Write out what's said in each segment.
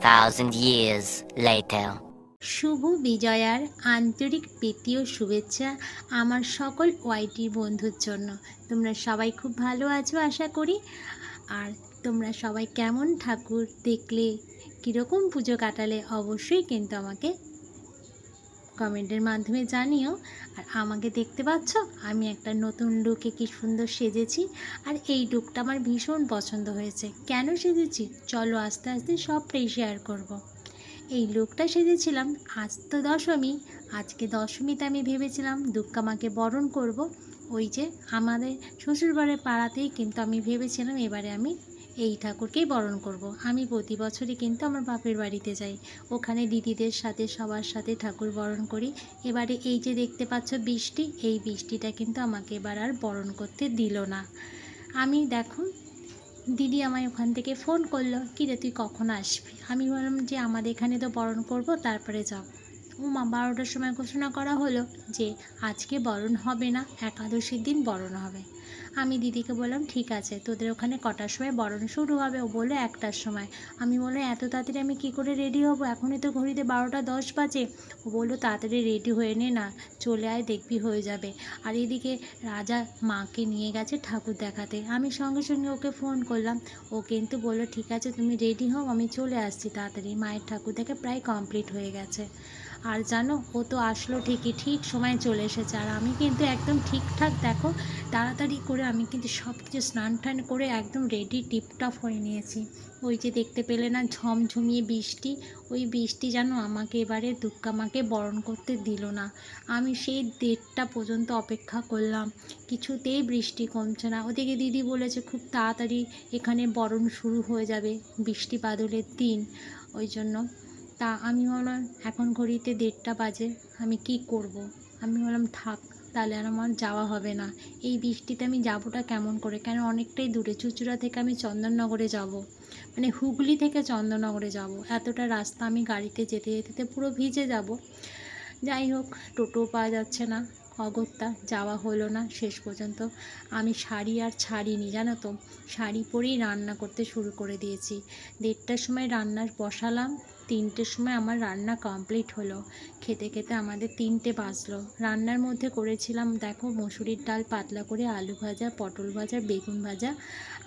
thousand years later. শুভ বিজয়ার আন্তরিক প্রীতি ও শুভেচ্ছা আমার সকল ওয়াইটি বন্ধুর জন্য তোমরা সবাই খুব ভালো আছো আশা করি আর তোমরা সবাই কেমন ঠাকুর দেখলে, কীরকম পুজো কাটালে অবশ্যই কিন্তু আমাকে কমেন্টের মাধ্যমে জানিও। আর আমাকে দেখতে পাচ্ছ, আমি একটা নতুন লুকে কি সুন্দর সেজেছি। আর এই লুকটা আমার ভীষণ পছন্দ হয়েছে। কেন সেজেছি? চলো আস্তে আস্তে সবটাই শেয়ার করব। এই লুকটা সেজেছিলাম আজ তো দশমী। আজকে দশমীতে আমি ভেবেছিলাম দুর্গা মাকে বরণ করব। ওই যে আমাদের শ্বশুরবাড়ির পাড়াতেই কিন্তু আমি ভেবেছিলাম এবারে আমি এই ঠাকুরকেই বরণ করব। আমি প্রতি বছরই কিন্তু আমার বাপের বাড়িতে যাই। ওখানে দিদিদের সাথে, সবার সাথে ঠাকুর বরণ করি। এবারে এই যে দেখতে পাচ্ছ বৃষ্টি, এই বৃষ্টিটা কিন্তু আমাকে এবার আর বরণ করতে দিল না। আমি দেখো, দিদি আমায় ওখান থেকে ফোন করল কি রে তুই কখন আসবি? আমি বললাম যে, আমাদের এখানে তো বরণ করব, তারপরে যাব ও মা, বারোটার সময় ঘোষণা করা হলো যে, আজকে বরণ হবে না, একাদশীর দিন বরণ হবে। আমি দিদিকে বললাম, ঠিক আছে, তোদের ওখানে কটার সময় বরণ শুরু হবে? ও বলল, একটার সময়। আমি বললাম, এত তাড়াতাড়ি আমি কী করে রেডি হব? এখনই তো ঘড়িতে বারোটা দশ বাজে। ও বলল, তাড়াতাড়ি রেডি হয়ে নে না, চলে আয়, দেখবি হয়ে যাবে। আর এদিকে রাজা মাকে নিয়ে গেছে ঠাকুর দেখাতে। আমি সঙ্গে সঙ্গে ওকে ফোন করলাম। ও কিন্তু বলল, ঠিক আছে, তুমি রেডি হও, আমি চলে আসছি। তাড়াতাড়ি মায়ের ঠাকুর দেখে প্রায় কমপ্লিট হয়ে গেছে। আর জানো, ও তো আসলো ঠিকই, ঠিক সময় চলে এসেছে। আর আমি কিন্তু একদম ঠিকঠাক, দেখো, তাড়াতাড়ি করে আমি কিন্তু সব কিছু স্নান টান করে একদম রেডি টিপটপ হয়ে নিয়েছি। ওই যে দেখতে পেলে না, ঝমঝমিয়ে বৃষ্টি, ওই বৃষ্টি যেন আমাকে এবারে দুক্গামাকে বরণ করতে দিল না। আমি সেই দেড়টা পর্যন্ত অপেক্ষা করলাম, কিছুতেই বৃষ্টি কমছে না। ওদিকে দিদি বলেছে, খুব তাড়াতাড়ি এখানে বরণ শুরু হয়ে যাবে বৃষ্টি বাদলের দিন। ওই জন্য তা আমি ভাবলাম, এখন ঘড়িতে দেড়টা বাজে, আমি কি করব। আমি বললাম থাক, তাহলে আর আমার যাওয়া হবে না এই বৃষ্টিতে আমি যাবোটা কেমন করে কেন অনেকটাই দূরে, চুচুড়া থেকে আমি চন্দননগরে যাব। মানে হুগলি থেকে চন্দননগরে যাব। এতটা রাস্তা আমি গাড়িতে যেতে যেতে পুরো ভিজে যাব যাই হোক টোটো পাওয়া যাচ্ছে না, অগত্যা যাওয়া হলো না শেষ পর্যন্ত আমি শাড়ি আর ছাড়িনি, জানো তো শাড়ি পরেই রান্না করতে শুরু করে দিয়েছি দেড়টার সময় রান্না বসালাম তিনটের সময় আমার রান্না কমপ্লিট হলো। খেতে খেতে আমাদের তিনটে বাজলো। রান্নার মধ্যে করেছিলাম, দেখো, মসুরির ডাল, পাতলা করে আলু ভাজা, পটল ভাজা, বেগুন ভাজা,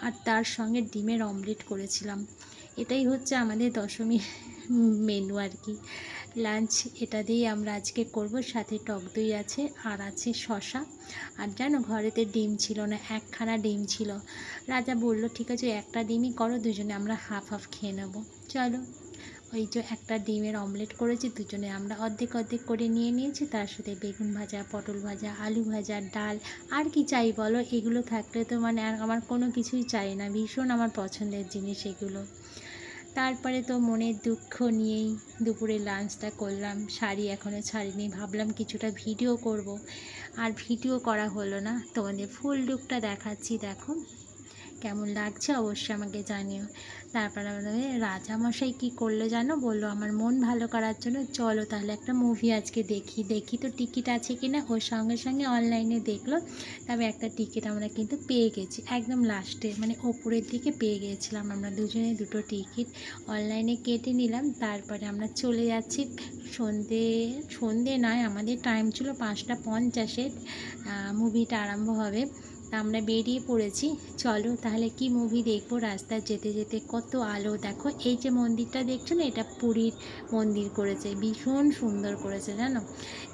আর তার সঙ্গে ডিমের অমলেট করেছিলাম। এটাই হচ্ছে আমাদের দশমীর মেনু আর কি। লাঞ্চ এটা দিয়েই আমরা আজকে করব। সাথে টক দই আছে, আর আছে শশা আর জানো, ঘরেতে ডিম ছিল না, একখানা ডিম ছিল। রাজা বলল, ঠিক আছে, একটা ডিমই করো, দুজনে আমরা হাফ হাফ খেয়ে নেব। চলো। ওই যে একটা ডিমের অমলেট করেছি, দুজনে আমরা অর্ধেক অর্ধেক করে নিয়ে নিয়েছি। তার সাথে বেগুন ভাজা, পটল ভাজা, আলু ভাজা, ডাল, আর কি চাই বলো? এগুলো থাকলে তো মানে আর আমার কোনো কিছুই চাই না। ভীষণ আমার পছন্দের জিনিস এগুলো। তারপরে তো মনের দুঃখ নিয়েই দুপুরে লাঞ্চটা করলাম। শাড়ি এখনও ছাড়িনি। ভাবলাম কিছুটা ভিডিও করব। আর ভিডিও করা হলো না। তোমাদের ফুল লুকটা দেখাচ্ছি, দেখো। কেমন লাগছে অবশ্যই আমাকে জানিও। তারপর আমাদের রাজামশাই কী করল জানো? বলল, আমার মন ভালো করার জন্য চলো তাহলে একটা মুভি আজকে দেখি। দেখি তো টিকিট আছে কি না ওর সঙ্গে সঙ্গে অনলাইনে দেখল। তবে একটা টিকিট আমরা কিন্তু পেয়ে গেছি। একদম লাস্টে মানে ওপরের দিকে পেয়ে গিয়েছিলাম আমরা দুজনে দুটো টিকিট অনলাইনে কেটে নিলাম। তারপরে আমরা চলে যাচ্ছি সন্ধে সন্ধে নয়, আমাদের টাইম ছিল পাঁচটা পঞ্চাশের মুভিটা আরম্ভ হবে। আমরা বেরিয়ে পড়েছি। চলো তাহলে কি মুভি দেখব? রাস্তায় যেতে যেতে কত আলো। দেখো, এই যে মন্দিরটা দেখছ না? এটা পুরীর মন্দির করেছে। ভীষণ সুন্দর করেছে, জানো?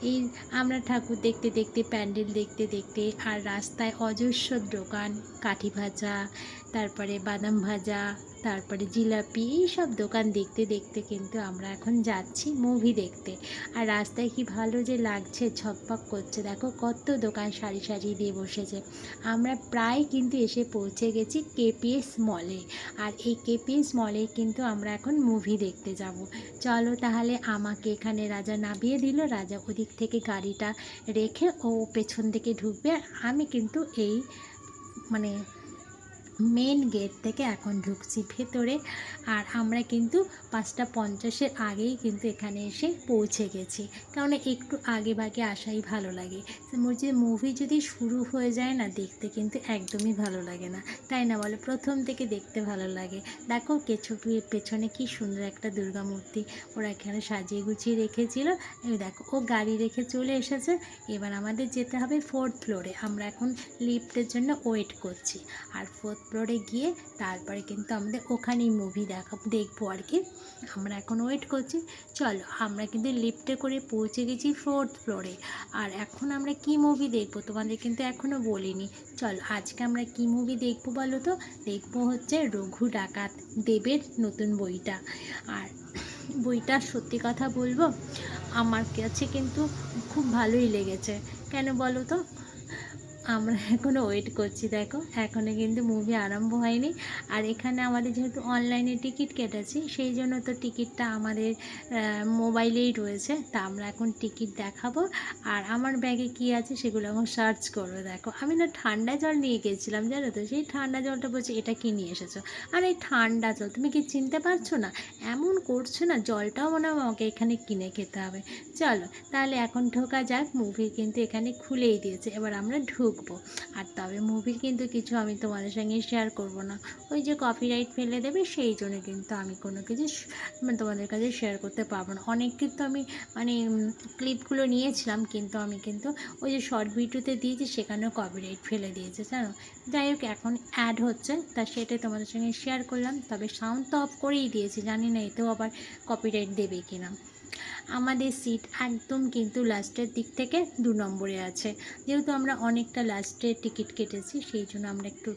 এই আমরা ঠাকুর দেখতে দেখতে, প্যান্ডেল দেখতে দেখতে, আর রাস্তায় অজস্র দোকান, কাঠি ভাজা, তারপরে বাদাম ভাজা তারপরে জিলাপি, এইসব দোকান দেখতে দেখতে কিন্তু আমরা এখন যাচ্ছি মুভি দেখতে। আর রাস্তায় কি ভালো যে লাগছে ঝকপক করছে। দেখো কত দোকান সারি সারি দিয়ে বসেছে। আমরা প্রায় কিন্তু এসে পৌঁছে গেছি কেপিএস মলে আর এই কেপিএস মলে কিন্তু আমরা এখন মুভি দেখতে যাব। চলো তাহলে আমাকে এখানে রাজা নামিয়ে দিল। রাজা ওদিক থেকে গাড়িটা রেখে ও পেছন থেকে ঢুকবে। আমি কিন্তু এই মানে মেন গেট থেকে এখন ঢুকছি ভেতরে। আর আমরা কিন্তু পাঁচটা পঞ্চাশের আগেই কিন্তু এখানে এসে পৌঁছে গেছি। কারণ একটু আগে ভাগে আসাই ভালো লাগে। যে মুভি যদি শুরু হয়ে যায় না, দেখতে কিন্তু একদমই ভালো লাগে না। তাই না বলো? প্রথম থেকে দেখতে ভালো লাগে। দেখো কেছো পেছনে কি সুন্দর একটা দুর্গা মূর্তি। ওরা এখানে সাজিয়ে গুছিয়ে রেখেছিল। দেখো, ও গাড়ি রেখে চলে এসেছে। এবার আমাদের যেতে হবে ফোর্থ ফ্লোরে আমরা এখন লিফটের জন্য ওয়েট করছি। আর ফোর্থ ফ্লোরে গিয়ে তারপরে কিন্তু আমাদের ওখানেই মুভি দেখা, দেখব আর কি। আমরা এখন ওয়েট করছি। চলো, আমরা কিন্তু লিফটে করে পৌঁছে গেছি ফোর্থ ফ্লোরে আর এখন আমরা কি মুভি দেখব? তোমাদের কিন্তু এখনও বলিনি। চলো, আজকে আমরা কি মুভি দেখব বলো তো? দেখব হচ্ছে রঘু ডাকাত দেবের নতুন বইটা। আর বইটা সত্যি কথা বলব, আমার কাছে কিন্তু খুব ভালোই লেগেছে। কেন বলো তো? আমরা এখনও ওয়েট করছি, দেখো। এখনও কিন্তু মুভি আরম্ভ হয়নি। আর এখানে আমাদের যেহেতু অনলাইনে টিকিট কেটেছি, সেই জন্য তো টিকিটটা আমাদের মোবাইলেই রয়েছে। তা আমরা এখন টিকিট দেখাবো। আর আমার ব্যাগে কি আছে সেগুলো এখন সার্চ করব দেখো। আমি না ঠান্ডা জল নিয়ে গেছিলাম, জানো তো? সেই ঠান্ডা জলটা বলছে, এটা কি নিয়ে এসেছ? আর এই ঠান্ডা জল, তুমি কি চিনতে পারছ না? এমন করছ না, জলটাও মনে হয় আমাকে এখানে কিনে খেতে হবে। চলো, তাহলে এখন ঢোকা যাক। মুভি কিন্তু এখানে খুলেই দিয়েছে। এবার আমরা ঢুকবো আর তবে মুভি কিন্তু কিছু আমি তোমাদের সঙ্গে শেয়ার করব না। ওই যে কপিরাইট ফেলে দেবে, সেই জন্য কিন্তু আমি কোনো কিছু মানে তোমাদের কাছে শেয়ার করতে পারব না। অনেক কিন্তু আমি মানে ক্লিপগুলো নিয়েছিলাম, কিন্তু আমি কিন্তু ওই যে শর্ট ভিডিওতে দিয়েছি, সেখানেও কপিরাইট ফেলে দিয়েছে, জানো? যাই হোক, এখন অ্যাড হচ্ছে, তা সেটাই তোমাদের সঙ্গে শেয়ার করলাম। তবে সাউন্ড তো অফ করেই দিয়েছি, জানি না এতেও আবার কপিরাইট দেবে কিনা। আমাদের সিট একদম কিন্তু লাস্টের দিক থেকে দু নম্বরে আছে। যেহেতু আমরা অনেকটা লাস্টের টিকিট কেটেছি, সেই জন্য আমরা একটু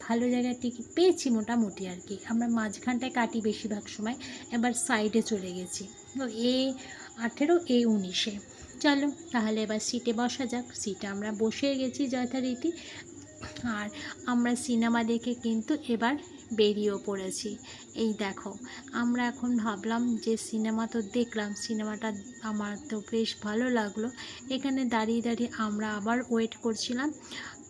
ভালো জায়গায় টিকিট পেয়েছি মোটামুটি আর কি। আমরা মাঝখানটায় কাটি বেশিরভাগ সময়, এবার সাইডে চলে গেছি। তো এ আঠেরো, এ উনিশে। চলো তাহলে এবার সিটে বসা যাক। সিটে আমরা বসে গেছি যথারীতি। আর আমরা সিনেমা দেখে কিন্তু এবার বেরিয়েও পড়েছি। এই দেখো, আমরা এখন ভাবলাম যে সিনেমা তো দেখলাম, সিনেমাটা আমার তো বেশ ভালো লাগল। এখানে দাঁড়িয়ে দাঁড়িয়ে আমরা আবার ওয়েট করছিলাম।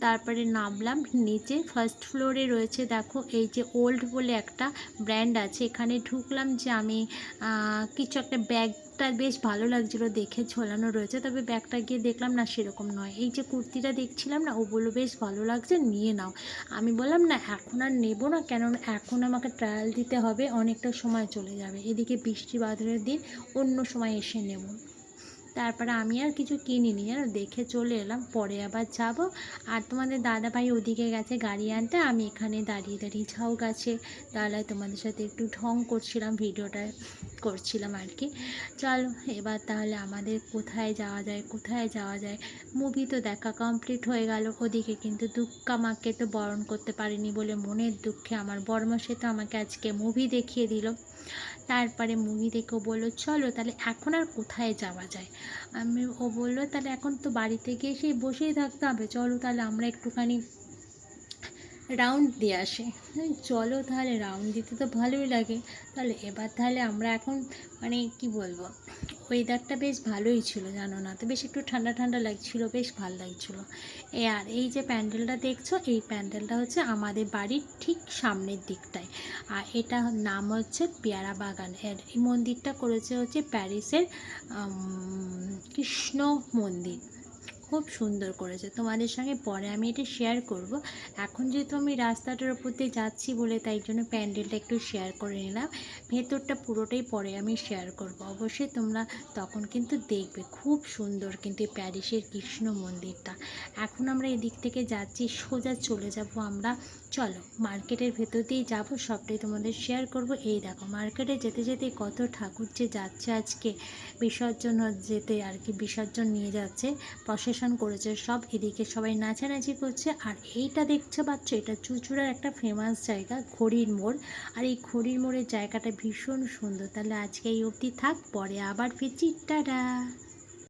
তারপরে নামলাম। নিচে ফার্স্ট ফ্লোরে রয়েছে দেখো, এই যে ওল্ড বলে একটা ব্র্যান্ড আছে। এখানে ঢুকলাম যে আমি কিছু একটা ব্যাগটা বেশ ভালো লাগছিল দেখে ঝোলানো রয়েছে। তবে ব্যাগটা গিয়ে দেখলাম, না, সেরকম নয়। এই যে কুর্তিটা দেখছিলাম, না ও বলল বেশ ভালো লাগছে, নিয়ে নাও। আমি বললাম, না, এখন আর নেব না কেন এখন আমাকে ট্রায়াল দিতে হবে, অনেকটা সময় চলে যাবে। এদিকে বৃষ্টি বাদলের দিন অন্য সময় এসে নেব। তারপরে আমি আর কিছু কিনিনি জানো দেখে চলে এলাম, পরে আবার যাব। আর তোমাদের দাদা ভাই ওদিকে গেছে গাড়ি আনতে, আমি এখানে দাঁড়িয়ে দাঁড়িয়ে ঝাউ গাছে তাহলে তোমাদের সাথে একটু ঢং করছিলাম, ভিডিওটা করছিলাম আর কি। চলো, এবার তাহলে আমাদের কোথায় যাওয়া যায়, কোথায় যাওয়া যায়? মুভি তো দেখা কমপ্লিট হয়ে গেল ওদিকে, কিন্তু দুঃখা মাকে তো বরণ করতে পারিনি বলে মনের দুঃখে আমার বর্মসে তো আমাকে আজকে মুভি দেখিয়ে দিল। তারপরে মুভি দেখে ও বলল, চলো তাহলে এখন আর কোথায় যাওয়া যায়? আমি, ও বলল, তাহলে এখন তো বাড়িতে গিয়ে সেই বসেই থাকতে হবে। চলো তাহলে আমরা একটুখানি রাউন্ড দিয়ে আসে। চলো তাহলে রাউন্ড দিতে তো ভালোই লাগে। তাহলে এবার তাহলে আমরা এখন মানে কি বলব ওয়েদারটা বেশ ভালোই ছিল, জানো না? তো বেশ একটু ঠান্ডা ঠান্ডা লাগছিল, বেশ ভালো লাগছিল। এ আর এই যে প্যান্ডেলটা দেখছ, এই প্যান্ডেলটা হচ্ছে আমাদের বাড়ির ঠিক সামনের দিকটায়। আর এটা নাম হচ্ছে পেয়ারা বাগান। এর এই মন্দিরটা করেছে হচ্ছে প্যারিসের কৃষ্ণ মন্দির। খুব সুন্দর করেছে। তোমাদের সঙ্গে পরে আমি এটা শেয়ার করব। এখন যেহেতু আমি রাস্তাটার উপর দিয়ে যাচ্ছি বলে তাই জন্য প্যান্ডেলটা একটু শেয়ার করে নিলাম। ভেতরটা পুরোটাই পরে আমি শেয়ার করব। অবশ্যই তোমরা তখন কিন্তু দেখবে খুব সুন্দর কিন্তু এই প্যারিসের কৃষ্ণ মন্দিরটা। এখন আমরা এদিক থেকে যাচ্ছি, সোজা চলে যাব আমরা চলো, মার্কেটের ভেতর দিয়ে যাব, সবটাই তোমাদের শেয়ার করব। এই দেখো, মার্কেটে যেতে যেতে কত ঠাকুর যে যাচ্ছে আজকে, বিসর্জন যেতে আর কি বিসর্জন নিয়ে যাচ্ছে প্রসেশন করেছে, সব এদিকে সবাই নাচানাচি করছে, আর এইটা দেখছ পাচ্ছ, এটা চুচুড়ার একটা ফেমাস জায়গা, ঘড়ির মোড়। আর এই ঘড়ির মোড়ের জায়গাটা ভীষণ সুন্দর, তাহলে আজকে এই অবধি থাক, পরে আবার ফিরছি, টাটা!